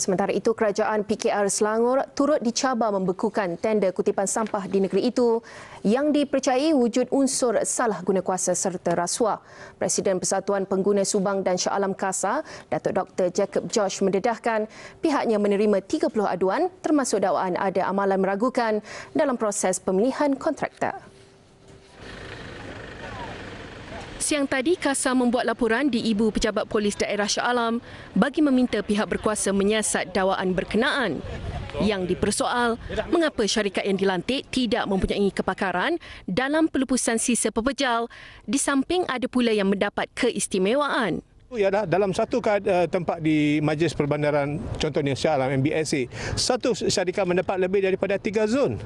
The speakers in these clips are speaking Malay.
Sementara itu, kerajaan PKR Selangor turut dicabar membekukan tender kutipan sampah di negeri itu yang dipercayai wujud unsur salah guna kuasa serta rasuah. Presiden Persatuan Pengguna Subang dan Shah Alam Kasa, Datuk Dr. Jacob Josh mendedahkan pihaknya menerima 30 aduan termasuk dakwaan ada amalan meragukan dalam proses pemilihan kontraktor. Siang tadi, KASA membuat laporan di Ibu Pejabat Polis Daerah Shah Alam bagi meminta pihak berkuasa menyiasat dakwaan berkenaan. Yang dipersoal, mengapa syarikat yang dilantik tidak mempunyai kepakaran dalam pelupusan sisa pepejal di samping ada pula yang mendapat keistimewaan. Ya dah dalam satu uh, tempat di Majlis Perbandaran contohnya Shah Alam MBSA satu syarikat mendapat lebih daripada tiga zon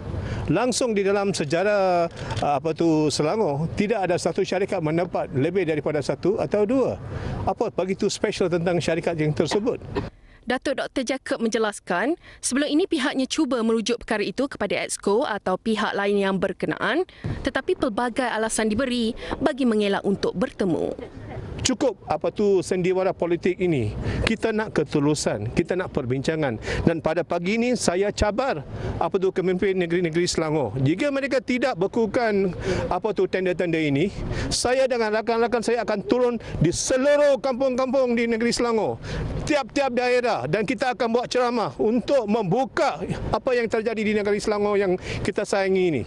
langsung di dalam sejarah uh, apa tu Selangor tidak ada satu syarikat mendapat lebih daripada satu atau dua apa begitu special tentang syarikat yang tersebut Datuk Dr. Jacob menjelaskan, sebelum ini pihaknya cuba merujuk perkara itu kepada Exco atau pihak lain yang berkenaan, tetapi pelbagai alasan diberi bagi mengelak untuk bertemu cukup apa tu sendiwara politik ini. Kita nak ketulusan, kita nak perbincangan. Dan pada pagi ini saya cabar apa tu pemimpin negeri-negeri Selangor. Jika mereka tidak bekukan apa tu tender-tender ini, saya dengan rakan-rakan saya akan turun di seluruh kampung-kampung di negeri Selangor. Tiap-tiap daerah dan kita akan buat ceramah untuk membuka apa yang terjadi di negeri Selangor yang kita sayangi ini.